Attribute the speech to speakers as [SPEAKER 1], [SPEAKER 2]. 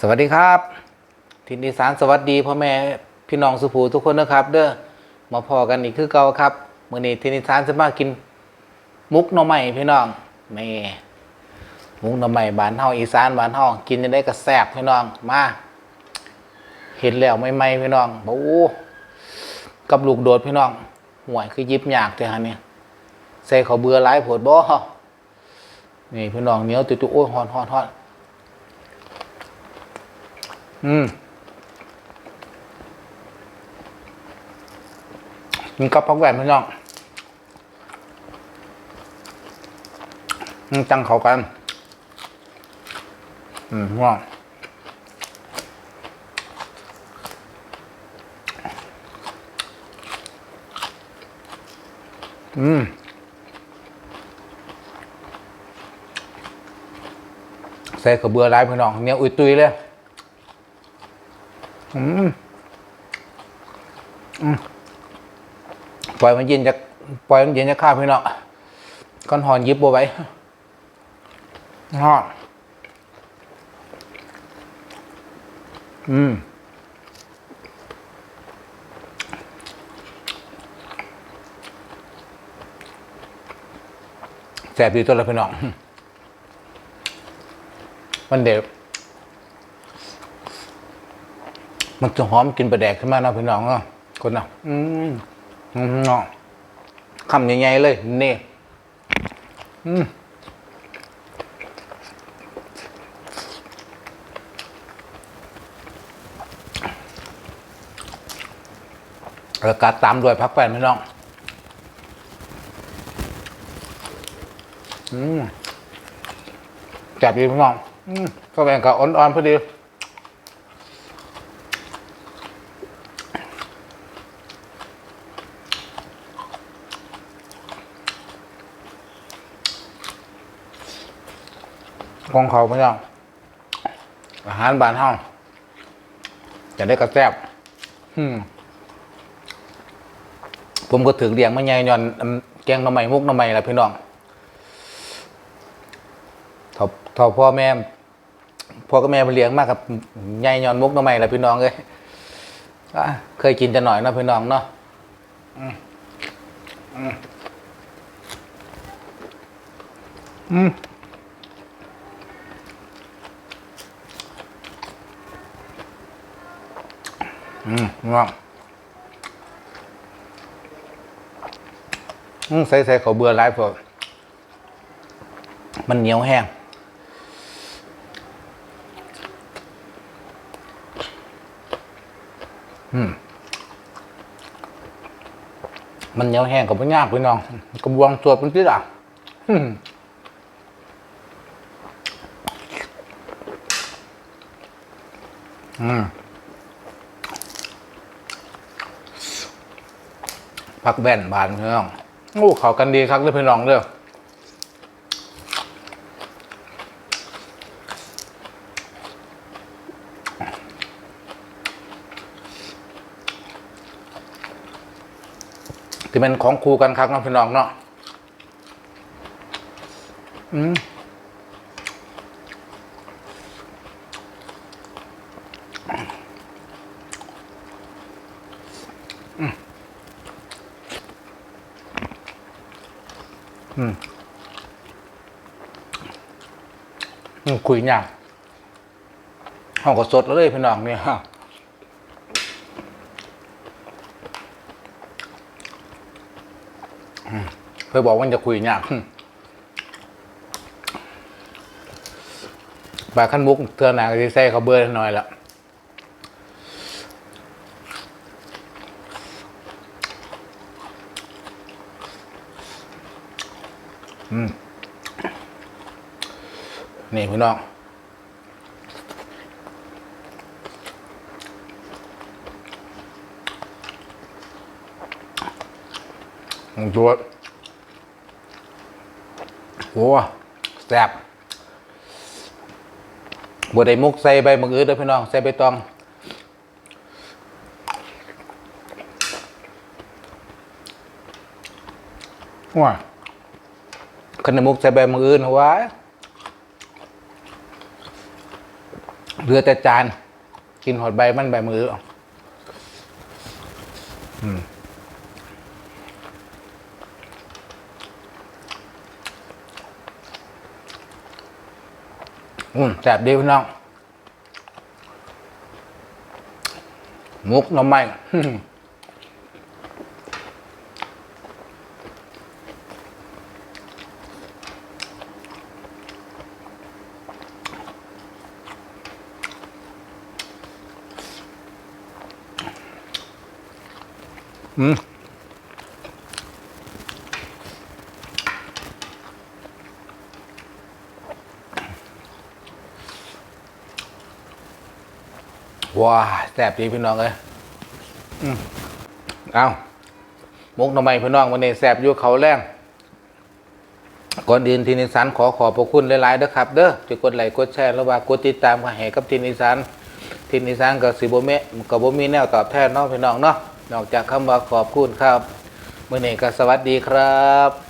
[SPEAKER 1] สวัสดีครับ ทินอีสานสวัสดีพ่อแม่พี่น้องสุภูทุกคนนะครับ เด้อมาพอกันอีกคือเก่าครับมื้อนี้ทินอีสานจะมากิน มุกหน่อไม้พี่น้องแม่มุกหน่อไม้บ้านเฮาอีสานบ้านเฮากินจะได้กระแซบพี่น้องมาเห็นแล้วไม่ไม่พี่น้องโอ้กับลูกโดดพี่น้องห่วยคือยิบยากแต่ฮะเนี่ยใส่ข้าเบื่อหลายผดบ่นี่พี่น้องเหนียวตุ่ๆโอ้ยฮอนฮอนฮอน อืมมีกับพักแหวนพี่น้องอืมจังเขากัน อืมว่าอืมใส่ข้าวเบือร้ายพี่น้องเนียอุ้ยตุยเลย อืมอืมปล่อยมันเย็นจะปล่อยมันเย็นจะข้าวพี่น้องก้อนหอนยิบบัวไว้ฮอดอืมแสบดีตัวละพี่น้อง มันเด็ก มันจะหอมกินปลาแดกขึ้นมานะพี่น้องเนาะคนเน่ะอืมอืมเนาะคำใหญ่ๆเลยนี่อืมแล้วก็ตามด้วยพักแป้นพี่น้อง อืมจับดีพี่น้อง อืมก็แบ่งกับอ่อนๆพอดี ของเขาพี่น้องอาหารบ้านเฮาจะได้กระแซบอืมผมก็ถึงเลี้ยงมาใหญ่ย้อนอันแกงหน่อไม้มุกหน่อไม้ละพี่น้องถ้าถ้าพ่อแม่พ่อกับแม่ไปเลี้ยงมากกับใหญ่ย้อนมุกหน่อไม้ละพี่น้องเลยอะเคยกินจะหน่อยเนาะพี่น้องเนาะอืมอืม อืมอืมงอืมใส่ใส่เขาเบื่อร้ายพอมันเหนียวแห้งอืมมันเหนียวแห้งกับมันยากพี่น้องกระบวงตัวเป็นที่ละอืม พักแว่นบานพี่น้องโอ้เขากันดีครับเลยพี่น้องเด้อที่เป็นของครูกันครับน้องพี่น้องเนาะอืม อืมคุยยากห้องก็สดแล้วเลยพี่น้องเนี่ยฮะเพื่อบอกว่าจะคุยยากอืมบาขั้นมุกเทือหนาก็จะใส่เขาเบอร์หน่อยละ นี่พี่น้องตัวโอ้แซ่บบัวได้มุกใส่ใบมะกรูดเด้อพี่น้อง ใส่ใบตองว้า ขนมุกใส่ใบมะกรูดหัวาเหลือแต่จาน กินหอดใบมันใบมืออืมอืมแสบดีพี่น้อง มุกน้ำไม้ อืมว้าแสบดีพี่น้องเลยอืมเอามุกหน้ำไมพี่น้องวันนี้แสบอยู่เขาแรงก่อนอื่นทีนิสานขอขอบพระคุณหลายๆเด้อครับ เด้อจะกดไลค์กดแชร์แล้วว่ากดติดตามกันให้กับทีนิสานทีนิสานกับสิบเมกับบ่มีแนวตอบแทนเนาะพี่น้องเนาะ นอกจากคำว่าขอบคุณครับ มื่อนี้ก็สวัสดีครับ